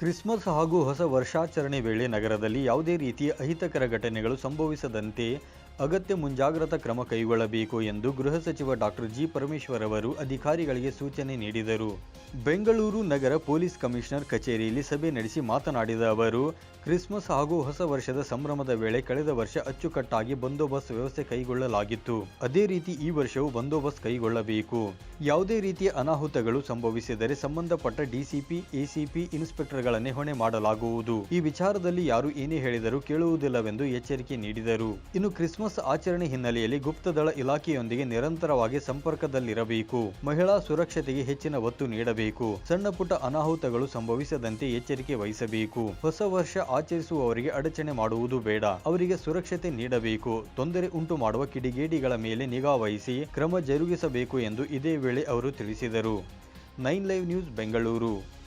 Christmas ಹಾಗೂ ಹೊಸ ವರ್ಷಾಚರಣೆ ವೇಳೆ ನಗರದಲ್ಲಿ ಯಾವುದೇ ರೀತಿಯ ಅಹಿತಕರ ಘಟನೆಗಳು ಸಂಭವಿಸದಂತೆ ಅಗತ್ಯ ಮುಂಜಾಗ್ರತಾ ಕ್ರಮ ಕೈಗೊಳ್ಳಬೇಕು ಎಂದು ಗೃಹ ಸಚಿವ ಡಾಕ್ಟರ್ ಜಿ ಪರಮೇಶ್ವರ್ ಅವರು ಅಧಿಕಾರಿಗಳಿಗೆ ಸೂಚನೆ ನೀಡಿದರು. ಬೆಂಗಳೂರು ನಗರ ಪೊಲೀಸ್ ಕಮಿಷನರ್ ಕಚೇರಿಯಲ್ಲಿ ಸಭೆ ನಡೆಸಿ ಮಾತನಾಡಿದ ಅವರು, ಕ್ರಿಸ್ಮಸ್ ಹಾಗೂ ಹೊಸ ವರ್ಷದ ಸಂಭ್ರಮದ ವೇಳೆ ಕಳೆದ ವರ್ಷ ಅಚ್ಚುಕಟ್ಟಾಗಿ ಬಂದೋಬಸ್ತ್ ವ್ಯವಸ್ಥೆ ಕೈಗೊಳ್ಳಲಾಗಿತ್ತು. ಅದೇ ರೀತಿ ಈ ವರ್ಷವೂ ಬಂದೋಬಸ್ತ್ ಕೈಗೊಳ್ಳಬೇಕು. ಯಾವುದೇ ರೀತಿಯ ಅನಾಹುತಗಳು ಸಂಭವಿಸಿದರೆ ಸಂಬಂಧಪಟ್ಟ ಡಿಸಿಪಿ, ಎಸಿಪಿ ಇನ್ಸ್ಪೆಕ್ಟರ್ಗಳನ್ನೇ ಹೊಣೆ ಮಾಡಲಾಗುವುದು. ಈ ವಿಚಾರದಲ್ಲಿ ಯಾರು ಏನೇ ಹೇಳಿದರೂ ಕೇಳುವುದಿಲ್ಲವೆಂದು ಎಚ್ಚರಿಕೆ ನೀಡಿದರು. ಇನ್ನು ಕ್ರಿಸ್ಮಸ್ ಆಚರಣೆ ಹಿನ್ನೆಲೆಯಲ್ಲಿ ಗುಪ್ತದಳ ಇಲಾಖೆಯೊಂದಿಗೆ ನಿರಂತರವಾಗಿ ಸಂಪರ್ಕದಲ್ಲಿರಬೇಕು. ಮಹಿಳಾ ಸುರಕ್ಷತೆಗೆ ಹೆಚ್ಚಿನ ಒತ್ತು ನೀಡಬೇಕು. ಸಣ್ಣ ಪುಟ್ಟ ಅನಾಹುತಗಳು ಸಂಭವಿಸದಂತೆ ಎಚ್ಚರಿಕೆ ವಹಿಸಬೇಕು. ಹೊಸ ವರ್ಷ ಆಚರಿಸುವವರಿಗೆ ಅಡಚಣೆ ಮಾಡುವುದು ಬೇಡ. ಅವರಿಗೆ ಸುರಕ್ಷತೆ ನೀಡಬೇಕು. ತೊಂದರೆ ಉಂಟು ಮಾಡುವ ಕಿಡಿಗೇಡಿಗಳ ಮೇಲೆ ನಿಗಾ ವಹಿಸಿ ಕ್ರಮ ಜರುಗಿಸಬೇಕು ಎಂದು ಇದೇ ವೇಳೆ ಅವರು ತಿಳಿಸಿದರು. Nine live news Bengaluru.